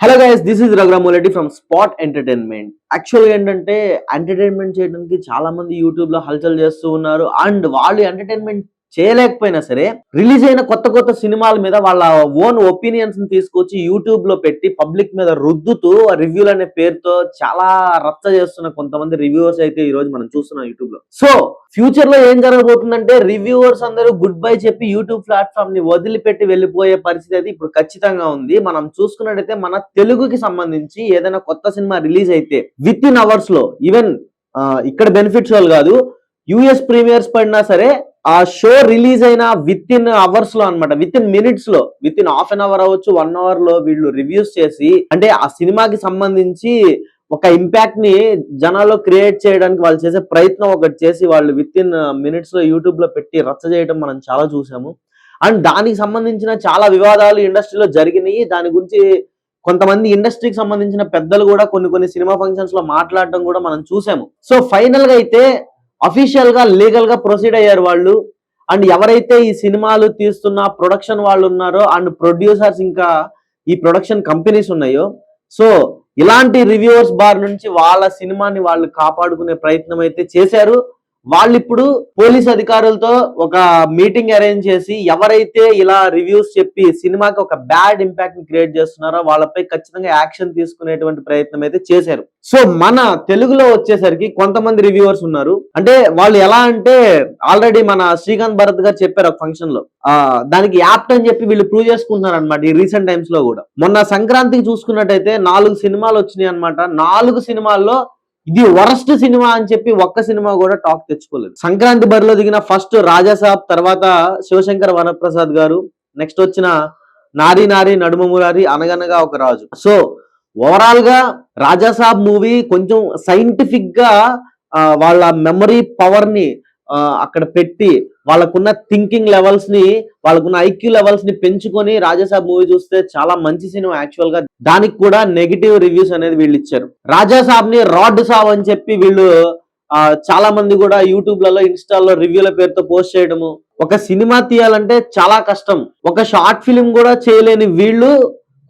Hello guys this is Raghuramareddy from spot entertainment యాక్చువల్గా ఏంటంటే entertainment చేయడానికి చాలా మంది యూట్యూబ్లో హల్చల్ చేస్తూ ఉన్నారు. అండ్ వాళ్ళు ఎంటర్టైన్మెంట్ చేయలేకపోయినా సరే రిలీజ్ అయిన కొత్త కొత్త సినిమాల మీద వాళ్ళ ఓన్ ఒపీనియన్స్ని తీసుకొచ్చి యూట్యూబ్లో పెట్టి పబ్లిక్ మీద రుద్దుతూ రివ్యూలు అనే పేరుతో చాలా రచ్చ చేస్తున్న కొంతమంది రివ్యూవర్స్ అయితే ఈ రోజు మనం చూస్తున్నాం యూట్యూబ్లో సో ఫ్యూచర్లో ఏం జరగబోతుందంటే రివ్యూవర్స్ అందరూ గుడ్ బై చెప్పి యూట్యూబ్ ప్లాట్ఫామ్ని వదిలిపెట్టి వెళ్ళిపోయే పరిస్థితి అయితే ఇప్పుడు ఖచ్చితంగా ఉంది. మనం చూసుకున్నట్టయితే మన తెలుగుకి సంబంధించి ఏదైనా కొత్త సినిమా రిలీజ్ అయితే విత్ ఇన్ అవర్స్లో ఈవెన్ ఇక్కడ బెనిఫిట్స్ వాళ్ళు కాదు యుఎస్ ప్రీమియర్స్ పడినా సరే ఆ షో రిలీజ్ అయిన విత్ ఇన్ అవర్స్లో అనమాట విత్ ఇన్ మినిట్స్లో. Within half an hour అవ్వచ్చు వన్ అవర్లో వీళ్ళు రివ్యూస్ చేసి అంటే ఆ సినిమాకి సంబంధించి ఒక ఇంపాక్ట్ని జనాల్లో క్రియేట్ చేయడానికి వాళ్ళు చేసే ప్రయత్నం ఒకటి చేసి వాళ్ళు విత్ ఇన్ మినిట్స్లో యూట్యూబ్లో పెట్టి రచ్చ చేయడం మనం చాలా చూసాము. అండ్ దానికి సంబంధించిన చాలా వివాదాలు ఇండస్ట్రీలో జరిగినాయి. దాని గురించి కొంతమంది ఇండస్ట్రీకి సంబంధించిన పెద్దలు కూడా కొన్ని కొన్ని సినిమా ఫంక్షన్స్లో మాట్లాడడం కూడా మనం చూసాము. సో ఫైనల్గా అయితే అఫీషియల్గా లీగల్గా ప్రొసీడ్ అయ్యారు వాళ్ళు. అండ్ ఎవరైతే ఈ సినిమాలు తీస్తున్న ప్రొడక్షన్ వాళ్ళు ఉన్నారో అండ్ ప్రొడ్యూసర్స్ ఇంకా ఈ ప్రొడక్షన్ కంపెనీస్ ఉన్నాయో సో ఇలాంటి రివ్యూవర్స్ బార్ నుంచి వాళ్ళ సినిమాని వాళ్ళు కాపాడుకునే ప్రయత్నం అయితే చేశారు. వాళ్ళు ఇప్పుడు పోలీస్ అధికారులతో ఒక మీటింగ్ అరేంజ్ చేసి ఎవరైతే ఇలా రివ్యూస్ చెప్పి సినిమాకి ఒక బ్యాడ్ ఇంపాక్ట్ని క్రియేట్ చేస్తున్నారో వాళ్ళపై ఖచ్చితంగా యాక్షన్ తీసుకునేటువంటి ప్రయత్నం అయితే చేశారు. సో మన తెలుగులో వచ్చేసరికి కొంతమంది రివ్యూవర్స్ ఉన్నారు. అంటే వాళ్ళు ఎలా అంటే ఆల్రెడీ మన శ్రీకాంత్ భరత్ గారు చెప్పారు ఒక ఫంక్షన్లో దానికి యాప్ట్ అని చెప్పి వీళ్ళు ప్రూవ్ చేసుకుంటున్నారు అనమాట ఈ రీసెంట్ టైమ్స్లో కూడా. మొన్న సంక్రాంతికి చూసుకున్నట్టయితే నాలుగు సినిమాలు వచ్చినాయి అనమాట నాలుగు సినిమాల్లో ఇది వరస్ట్ సినిమా అని చెప్పి ఒక్క సినిమా కూడా టాక్ తెచ్చుకోలేదు. సంక్రాంతి బరిలో దిగిన ఫస్ట్ రాజాసాబ్ తర్వాత శివశంకర్ వనప్రసాద్ గారు నెక్స్ట్ వచ్చిన నారి నారి నడుమ మురారి అనగనగా ఒక రాజు. సో ఓవరాల్గా రాజాసాబ్ మూవీ కొంచెం సైంటిఫిక్గా వాళ్ళ మెమరీ పవర్ని అక్కడ పెట్టి వాళ్ళకున్న థింకింగ్ లెవెల్స్ని వాళ్ళకున్న ఐక్యూ లెవెల్స్ని పెంచుకొని రాజాసాబ్ మూవీ చూస్తే చాలా మంచి సినిమా యాక్చువల్గా దానికి కూడా నెగిటివ్ రివ్యూస్ అనేది వీళ్ళు ఇచ్చారు. రాజాసాబ్ని రాడ్ సాబ్ అని చెప్పి వీళ్ళు ఆ, చాలా మంది కూడా యూట్యూబ్లలో ఇన్స్టాల్లో రివ్యూల పేరుతో పోస్ట్ చేయడము. ఒక సినిమా తీయాలంటే చాలా కష్టం. ఒక షార్ట్ ఫిలిం కూడా చేయలేని వీళ్ళు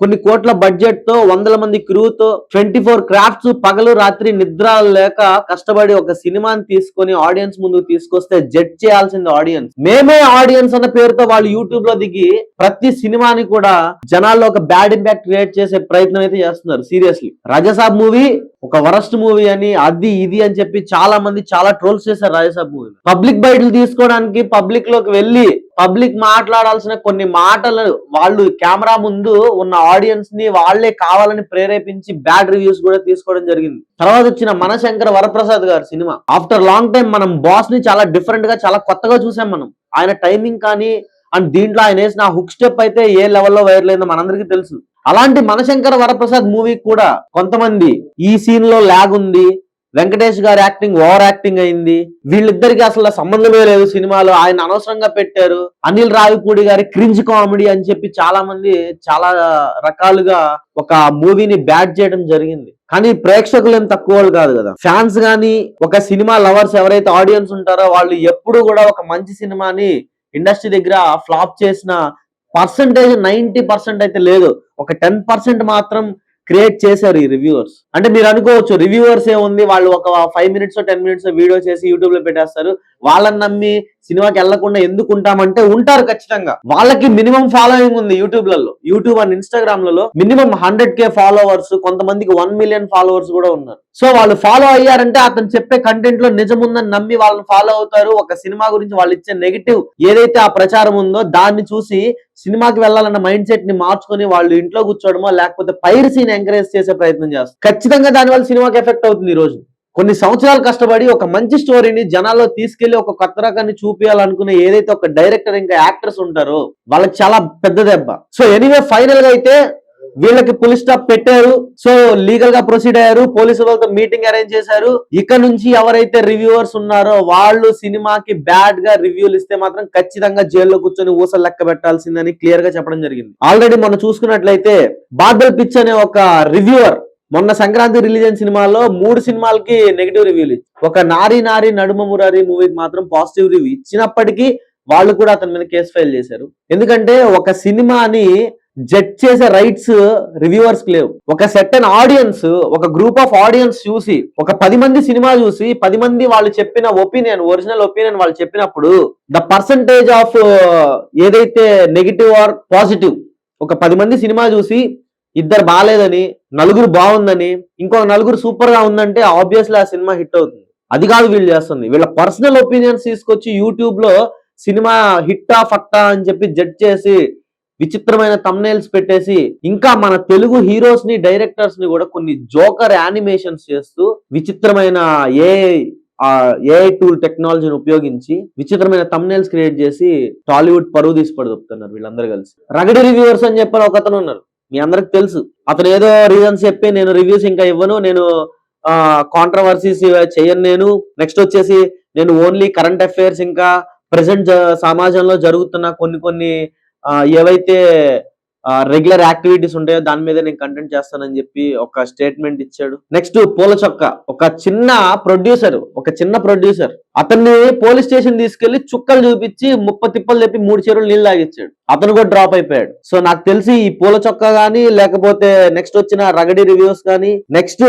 కొన్ని కోట్ల బడ్జెట్తో వందల మంది క్రూతో ట్వంటీ ఫోర్ క్రాఫ్ట్స్ పగలు రాత్రి నిద్ర లేక కష్టపడి ఒక సినిమాని తీసుకొని ఆడియన్స్ ముందు తీసుకొస్తే జడ్జ్ చేయాల్సింది ఆడియన్స్. మేమే ఆడియన్స్ అన్న పేరుతో వాళ్ళు యూట్యూబ్లో దిగి ప్రతి సినిమాని కూడా జనాల్లో ఒక బ్యాడ్ ఇంపాక్ట్ క్రియేట్ చేసే ప్రయత్నం అయితే చేస్తున్నారు. సీరియస్లీ. రజసాబ్ మూవీ ఒక వరస్ట్ మూవీ అని అది ఇది అని చెప్పి చాలా మంది చాలా ట్రోల్స్ చేశారు రాజసాబ్ మూవీ పబ్లిక్ బయటలు తీసుకోవడానికి పబ్లిక్లోకి వెళ్ళి పబ్లిక్ మాట్లాడాల్సిన కొన్ని మాటలు వాళ్ళు కెమెరా ముందు ఉన్న ఆడియన్స్ని వాళ్ళే కావాలని ప్రేరేపించి బ్యాడ్ రివ్యూస్ కూడా తీసుకోవడం జరిగింది. తర్వాత వచ్చిన మనశంకర వరప్రసాద్ గారు సినిమా. ఆఫ్టర్ లాంగ్ టైం మనం బాస్ని చాలా డిఫరెంట్గా చాలా కొత్తగా చూసాం మనం. ఆయన టైమింగ్ కానీ అండ్ దీంట్లో ఆయన వేసిన హుక్ స్టెప్ అయితే ఏ లెవెల్లో వైరల్ మనందరికీ తెలుసు. అలాంటి మనశంకర వరప్రసాద్ మూవీ కూడా కొంతమంది ఈ సీన్లో లాగ్ ఉంది. వెంకటేష్ గారి యాక్టింగ్ ఓవర్ యాక్టింగ్ అయింది. వీళ్ళిద్దరికి అసలు సంబంధమే లేదు సినిమాలో. ఆయన అనవసరంగా పెట్టారు. అనిల్ రావిపూడి గారి క్రింజ్ కామెడీ అని చెప్పి చాలా మంది చాలా రకాలుగా ఒక మూవీని బ్యాట్ చేయడం జరిగింది. కానీ ప్రేక్షకులు ఏం తక్కువ వాళ్ళు కాదు కదా. ఫ్యాన్స్ కానీ ఒక సినిమా లవర్స్ ఎవరైతే ఆడియన్స్ ఉంటారో వాళ్ళు ఎప్పుడు కూడా ఒక మంచి సినిమాని ఇండస్ట్రీ దగ్గర ఫ్లాప్ చేసిన పర్సంటేజ్ నైన్టీ పర్సెంట్ అయితే లేదు. ఒక టెన్ పర్సెంట్ మాత్రం క్రియేట్ చేశారు ఈ రివ్యూవర్స్. అంటే మీరు అనుకోవచ్చు రివ్యూవర్స్ ఏముంది వాళ్ళు ఒక five minutes ten minutes video చేసి యూట్యూబ్లో పెట్టేస్తారు. వాళ్ళని నమ్మి సినిమాకి వెళ్ళకుండా ఎందుకు ఉంటామంటే ఉంటారు ఖచ్చితంగా. వాళ్ళకి మినిమం ఫాలోయింగ్ ఉంది యూట్యూబ్లలో యూట్యూబ్ అండ్ ఇన్స్టాగ్రామ్లలో మినిమం హండ్రెడ్ కే ఫాలోవర్స్ కొంతమందికి వన్ మిలియన్ ఫాలోవర్స్ కూడా ఉన్నారు. సో వాళ్ళు ఫాలో అయ్యారంటే అతను చెప్పే కంటెంట్లో నిజం ఉందని నమ్మి వాళ్ళని ఫాలో అవుతారు. ఒక సినిమా గురించి వాళ్ళు ఇచ్చే నెగిటివ్ ఏదైతే ఆ ప్రచారం ఉందో దాన్ని చూసి సినిమాకి వెళ్ళాలన్న మైండ్ సెట్ని మార్చుకొని వాళ్ళు ఇంట్లో కూర్చోవడమో లేకపోతే పైరసీని ఎంకరేజ్ చేసే ప్రయత్నం చేస్తారు. ఖచ్చితంగా దానివల్ల సినిమాకి ఎఫెక్ట్ అవుతుంది ఈ రోజు. కొన్ని సంవత్సరాలు కష్టపడి ఒక మంచి స్టోరీని జనాల్లో తీసుకెళ్ళి ఒక కొత్త రకాన్ని చూపించాలనుకునే ఏదైతే ఒక డైరెక్టర్ ఇంకా యాక్టర్స్ ఉంటారో వాళ్ళకి చాలా పెద్ద దెబ్బ. సో ఎనీవే ఫైనల్గా అయితే వీళ్ళకి పులి స్టాప్ పెట్టారు. సో లీగల్గా ప్రొసీడ్ అయ్యారు. పోలీసు వాళ్ళతో మీటింగ్ అరేంజ్ చేశారు. ఇక్కడ నుంచి ఎవరైతే రివ్యూవర్స్ ఉన్నారో వాళ్ళు సినిమాకి బ్యాడ్గా రివ్యూలు ఇస్తే మాత్రం ఖచ్చితంగా జైల్లో కూర్చొని ఊసలు లెక్క పెట్టాల్సిందని క్లియర్గా చెప్పడం జరిగింది. ఆల్రెడీ మనం చూసుకున్నట్లయితే బాదల్ పిచ్ అనే ఒక రివ్యూవర్ మొన్న సంక్రాంతి రిలీజ్ అయిన సినిమాలో మూడు సినిమాలకి నెగిటివ్ రివ్యూలు ఇచ్చి ఒక నారి నారి నడుమ మురారి మూవీకి మాత్రం పాజిటివ్ రివ్యూ ఇచ్చినప్పటికీ వాళ్ళు కూడా అతని మీద కేసు ఫైల్ చేశారు. ఎందుకంటే ఒక సినిమాని జడ్జ్ చేసే రైట్స్ రివ్యూవర్స్ లేవు. ఒక సెటన్ ఆడియన్స్ ఒక గ్రూప్ ఆఫ్ ఆడియన్స్ చూసి ఒక పది మంది సినిమా చూసి పది మంది వాళ్ళు చెప్పిన ఒపీనియన్ ఒరిజినల్ ఒపీనియన్ వాళ్ళు చెప్పినప్పుడు ద పర్సంటేజ్ ఆఫ్ ఏదైతే నెగిటివ్ ఆర్ పాజిటివ్ ఒక పది మంది సినిమా చూసి ఇద్దరు బాగాలేదని నలుగురు బాగుందని ఇంకొక నలుగురు సూపర్గా ఉందంటే ఆబ్వియస్లీ ఆ సినిమా హిట్ అవుతుంది. అది కాదు వీళ్ళు చేస్తుంది. వీళ్ళ పర్సనల్ ఒపీనియన్స్ తీసుకొచ్చి యూట్యూబ్లో సినిమా హిట్టా ఫట్టా అని చెప్పి జడ్జ్ చేసి విచిత్రమైన తమ్నైల్స్ పెట్టేసి ఇంకా మన తెలుగు హీరోస్ని డైరెక్టర్స్ని కూడా కొన్ని జోకర్ యానిమేషన్స్ చేస్తూ విచిత్రమైన ఏ ఏఐ టూల్ టెక్నాలజీని ఉపయోగించి విచిత్రమైన తమ్నైల్స్ క్రియేట్ చేసి టాలీవుడ్ పరువు తీసి పడుతున్నారు వీళ్ళందరూ కలిసి. రగడి రివ్యూవర్స్ అని చెప్పని ఒక అతను ఉన్నారు. మీ అందరికి తెలుసు. అతను ఏదో రీజన్స్ చెప్పి నేను రివ్యూస్ ఇంకా ఇవ్వను. నేను కాంట్రవర్సీస్ చేయను నేను. నెక్స్ట్ వచ్చేసి నేను ఓన్లీ కరెంట్ అఫైర్స్ ఇంకా ప్రజెంట్ సమాజంలో జరుగుతున్న కొన్ని కొన్ని ఏవైతే రెగ్యులర్ యాక్టివిటీస్ ఉంటాయో దాని మీద నేను కంటెంట్ చేస్తానని చెప్పి ఒక స్టేట్మెంట్ ఇచ్చాడు. నెక్స్ట్ పూల చొక్క. ఒక చిన్న ప్రొడ్యూసర్ ఒక చిన్న ప్రొడ్యూసర్ అతన్ని పోలీస్ స్టేషన్ తీసుకెళ్ళి చుక్కలు చూపించి ముప్ప తిప్పలు చెప్పి మూడు చెరువులు నీళ్ళు తాగిచ్చాడు అతను కూడా డ్రాప్ అయిపోయాడు. సో నాకు తెలిసి ఈ పూల చొక్క గానీ లేకపోతే నెక్స్ట్ వచ్చిన రగడి రివ్యూస్ కానీ నెక్స్ట్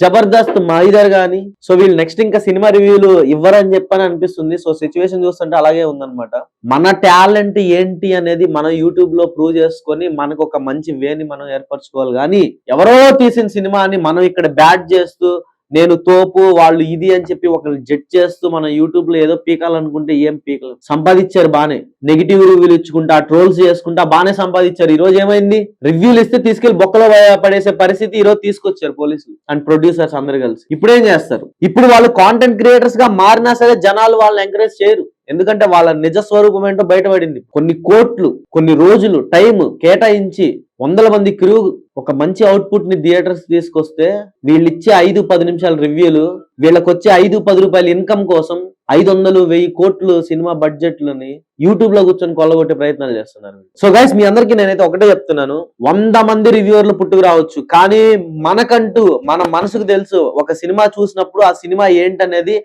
జబర్దస్త్ మైదర్ గాని సో వీళ్ళు నెక్స్ట్ ఇంకా సినిమా రివ్యూలు ఇవ్వరని చెప్పని అనిపిస్తుంది. సో సిచ్యువేషన్ చూస్తుంటే అలాగే ఉందన్నమాట. మన టాలెంట్ ఏంటి అనేది మనం యూట్యూబ్లో ప్రూవ్ చేసుకొని మనకు ఒక మంచి వేని మనం ఏర్పరచుకోవాలి. కానీ ఎవరో తీసిన సినిమాని మనం ఇక్కడ బ్యాట్ చేస్తూ నేను తోపు వాళ్ళు ఇది అని చెప్పి ఒకరు జడ్జ్ చేస్తూ మన యూట్యూబ్లో ఏదో పీకాలనుకుంటే ఏం పీకలు? సంపాదించారు బానే. నెగిటివ్ రివ్యూలు ఇచ్చుకుంటా ట్రోల్స్ చేసుకుంటా బానే సంపాదించారు. ఈ రోజు ఏమైంది? రివ్యూలు ఇస్తే తీసుకెళ్ళి బొక్కలో పడేసే పరిస్థితి ఈ రోజు తీసుకొచ్చారు పోలీసులు అండ్ ప్రొడ్యూసర్స్ అందరు కలిసి. ఇప్పుడు ఏం చేస్తారు? ఇప్పుడు వాళ్ళు కాంటెంట్ క్రియేటర్స్గా మారినా సరే జనాలు వాళ్ళని ఎంకరేజ్ చేయరు. ఎందుకంటే వాళ్ళ నిజ స్వరూపం ఏంటో బయటపడింది. కొన్ని కోట్లు కొన్ని రోజులు టైం కేటాయించి వందల మంది క్రూ ఒక మంచి అవుట్పుట్ని థియేటర్స్ తీసుకొస్తే వీళ్ళు ఇచ్చే ఐదు పది నిమిషాల రివ్యూలు వీళ్ళకి వచ్చే ఐదు పది రూపాయల ఇన్కమ్ కోసం ఐదు వందలు వెయ్యి కోట్లు సినిమా బడ్జెట్లని యూట్యూబ్లో కూర్చొని కొల్లగొట్టే ప్రయత్నాలు చేస్తున్నారు. సో గైస్ మీ అందరికీ నేనైతే ఒకటే చెప్తున్నాను. వంద మంది రివ్యూవర్లు పుట్టుకు రావచ్చు కానీ మనకంటూ మన మనసుకు తెలుసు ఒక సినిమా చూసినప్పుడు ఆ సినిమా ఏంటనేది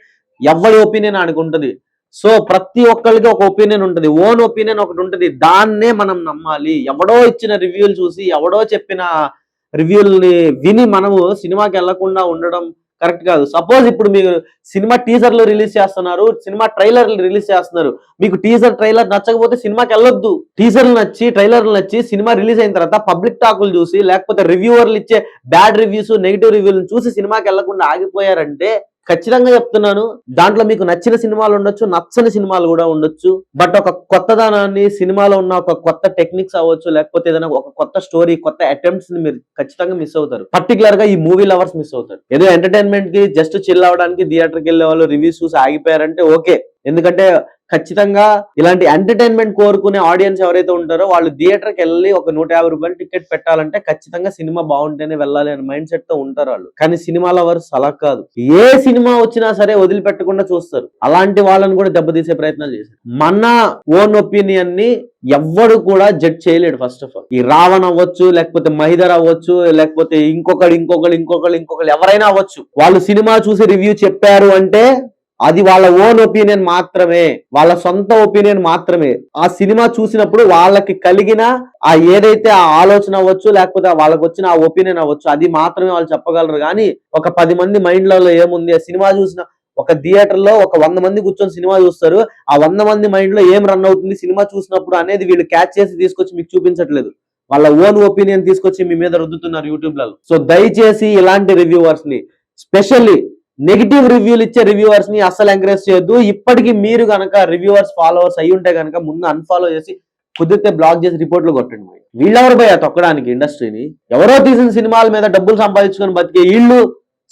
ఎవరి ఒపీనియన్ అనుకుంటుంది సో ప్రతి ఒక్కరికి ఒక ఒపీనియన్ ఉంటుంది. ఓన్ ఒపీనియన్ ఒకటి ఉంటుంది. దాన్నే మనం నమ్మాలి. ఎవడో ఇచ్చిన రివ్యూలు చూసి ఎవడో చెప్పిన రివ్యూల్ని విని మనము సినిమాకి వెళ్ళకుండా ఉండడం కరెక్ట్ కాదు. సపోజ్ ఇప్పుడు మీరు సినిమా టీజర్లు రిలీజ్ చేస్తున్నారు సినిమా ట్రైలర్లు రిలీజ్ చేస్తున్నారు. మీకు టీజర్ ట్రైలర్ నచ్చకపోతే సినిమాకి వెళ్ళొద్దు. టీజర్లు నచ్చి ట్రైలర్లు నచ్చి సినిమా రిలీజ్ అయిన తర్వాత పబ్లిక్ టాకులు చూసి లేకపోతే రివ్యూవర్లు ఇచ్చే బ్యాడ్ రివ్యూస్ నెగిటివ్ రివ్యూలను చూసి సినిమాకి వెళ్ళకుండా ఆగిపోయారంటే ఖచ్చితంగా చెప్తున్నాను. దాంట్లో మీకు నచ్చిన సినిమాలు ఉండొచ్చు నచ్చని సినిమాలు కూడా ఉండొచ్చు. బట్ ఒక కొత్తదనాన్ని సినిమాలో ఉన్న ఒక కొత్త టెక్నిక్స్ అవ్వచ్చు లేకపోతే ఏదైనా ఒక కొత్త స్టోరీ కొత్త అటెంప్ట్స్ని మీరు ఖచ్చితంగా మిస్ అవుతారు. పర్టికులర్గా ఈ మూవీ లవర్స్ మిస్ అవుతారు. ఏదో ఎంటర్టైన్మెంట్కి జస్ట్ చిల్ అవడానికి థియేటర్కి వెళ్ళే వాళ్ళు రివ్యూస్ చూసి ఆగిపోయారంటే ఓకే ఎందుకంటే ఖచ్చితంగా ఇలాంటి ఎంటర్టైన్మెంట్ కోరుకునే ఆడియన్స్ ఎవరైతే ఉంటారో వాళ్ళు థియేటర్కి వెళ్ళి ఒక నూట యాభై రూపాయలు టికెట్ పెట్టాలంటే ఖచ్చితంగా సినిమా బాగుంటేనే వెళ్ళాలి అనే మైండ్ సెట్తో ఉంటారు వాళ్ళు. కానీ సినిమా లవర్స్ అలా కాదు. ఏ సినిమా వచ్చినా సరే వదిలిపెట్టకుండా చూస్తారు. అలాంటి వాళ్ళని కూడా దెబ్బతీసే ప్రయత్నాలు చేశారు. మన ఓన్ ఒపీనియన్ని ఎవ్వడు కూడా జడ్జ్ చేయలేడు ఫస్ట్ ఆఫ్ ఆల్ ఈ రావణ్ అవ్వచ్చు లేకపోతే మహిదర్ అవ్వచ్చు లేకపోతే ఇంకొకడు ఇంకొకడు ఇంకొకడు ఇంకొకరు ఎవరైనా అవ్వచ్చు. వాళ్ళు సినిమా చూసి రివ్యూ చెప్పారు అంటే అది వాళ్ళ ఓన్ ఒపీనియన్ మాత్రమే వాళ్ళ సొంత ఒపీనియన్ మాత్రమే. ఆ సినిమా చూసినప్పుడు వాళ్ళకి కలిగిన ఆ ఏదైతే ఆ ఆలోచన అవ్వచ్చు లేకపోతే వాళ్ళకి వచ్చిన ఆ ఒపీనియన్ అవ్వచ్చు అది మాత్రమే వాళ్ళు చెప్పగలరు. కానీ ఒక పది మంది మైండ్లలో ఏముంది? ఆ సినిమా చూసిన ఒక థియేటర్లో ఒక వంద మంది కూర్చొని సినిమా చూస్తారు. ఆ వంద మంది మైండ్లో ఏం రన్ అవుతుంది? సినిమా చూసినప్పుడు అనేది వీళ్ళు క్యాచ్ చేసి తీసుకొచ్చి మీకు చూపించట్లేదు. వాళ్ళ ఓన్ ఒపీనియన్ తీసుకొచ్చి మీ మీద రుద్దుతున్నారు యూట్యూబ్లలో. సో దయచేసి ఇలాంటి రివ్యూవర్స్ని స్పెషల్లీ నెగిటివ్ రివ్యూలు ఇచ్చే రివ్యూవర్స్ని అస్సలు ఎంకరేజ్ చేయొద్దు. ఇప్పటికీ మీరు గనక రివ్యూవర్స్ ఫాలోవర్స్ అయి ఉంటే గనక ముందు అన్ఫాలో చేసి కుదిరితే బ్లాక్ చేసి రిపోర్ట్లు కొట్టండి మరి. వీళ్ళెవరు పోయా తొక్కడానికి ఇండస్ట్రీని ఎవరో తీసిన సినిమాల మీద డబ్బులు సంపాదించుకొని బతికే ఇళ్ళు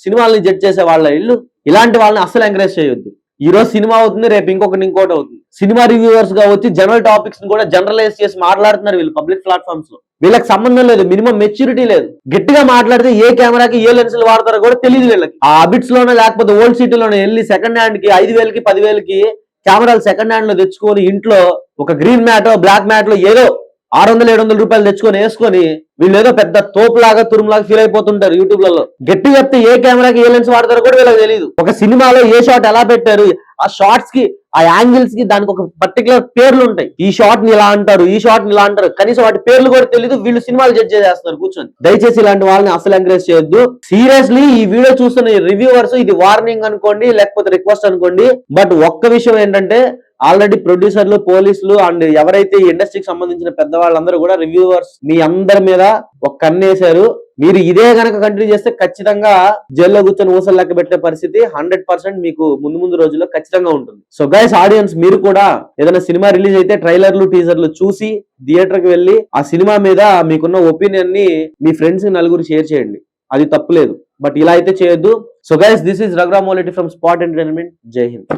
సినిమాలని జడ్జ్ చేసే వాళ్ళ ఇళ్ళు ఇలాంటి వాళ్ళని అస్సలు ఎంకరేజ్ చేయొద్దు. ఈ రోజు సినిమా అవుతుంది రేపు ఇంకొకటి ఇంకోటి అవుతుంది. సినిమా రివ్యూవర్స్గా వచ్చి జనరల్ టాపిక్స్ని కూడా జనరలైజ్ చేసి మాట్లాడుతున్నారు వీళ్ళు పబ్లిక్ ప్లాట్ఫామ్స్లో. వీళ్ళకి సంబంధం లేదు మినిమం మెచ్యూరిటీ లేదు. గట్టిగా మాట్లాడితే ఏ కెమెరాకి ఏ లెన్సులు వాడతారో కూడా తెలియదు వీళ్ళకి. ఆ అబిట్స్లోనే లేకపోతే ఓల్డ్ సిటీలోనే వెళ్ళి సెకండ్ హ్యాండ్కి ఐదు వేలకి పదివేలకి కెమెరాలు సెకండ్ హ్యాండ్లో తెచ్చుకొని ఇంట్లో ఒక గ్రీన్ మ్యాట్ బ్లాక్ మ్యాట్లో ఏదో ఆరు వందలు ఏడు వందల రూపాయలు తెచ్చుకొని వేసుకొని వీళ్ళు ఏదో పెద్ద తోపులాగా తురుములాగా ఫీల్ అయిపోతుంటారు యూట్యూబ్లలో గట్టి చెప్తే ఏ కెమెరాకి ఏ లెన్స్ వాడతారో కూడా వీళ్ళకి తెలియదు ఒక సినిమాలో ఏ షాట్ ఎలా పెట్టారు ఆ షార్ట్స్కి ఆ యాంగిల్స్కి దానికి ఒక పర్టికులర్ పేర్లు ఉంటాయి. ఈ షార్ట్ని ఇలా అంటారు ఈ షార్ట్ని ఇలా అంటారు. కనీసం వాటి పేర్లు కూడా తెలియదు వీళ్ళు సినిమాలు జడ్జ్ చేస్తున్నారు కూర్చొని. దయచేసి ఇలాంటి వాళ్ళని అసలు ఎంకరేజ్ చేయొద్దు. సీరియస్లీ ఈ వీడియో చూస్తున్న రివ్యూవర్స్ ఇది వార్నింగ్ అనుకోండి లేకపోతే రిక్వెస్ట్ అనుకోండి. బట్ ఒక్క విషయం ఏంటంటే ఆల్రెడీ ప్రొడ్యూసర్లు పోలీసులు అండ్ ఎవరైతే ఇండస్ట్రీకి సంబంధించిన పెద్దవాళ్ళందరూ కూడా రివ్యూవర్స్ మీ అందరి మీద ఒక కన్నేశారు. మీరు ఇదే గనక కంటిన్యూ చేస్తే ఖచ్చితంగా జైల్లో కూర్చొని ఊసలు లెక్క పెట్టే పరిస్థితి హండ్రెడ్ పర్సెంట్ మీకు ముందు ముందు రోజుల్లో ఖచ్చితంగా ఉంటుంది. సో గైస్ ఆడియన్స్ మీరు కూడా ఏదైనా సినిమా రిలీజ్ అయితే ట్రైలర్లు టీజర్లు చూసి థియేటర్కి వెళ్ళి ఆ సినిమా మీద మీకున్న ఒపీనియన్ని మీ ఫ్రెండ్స్ నలుగురు షేర్ చేయండి. అది తప్పులేదు బట్ ఇలా అయితే చేయొద్దు. So guys this is Raghuram from spot entertainment జై హింద్.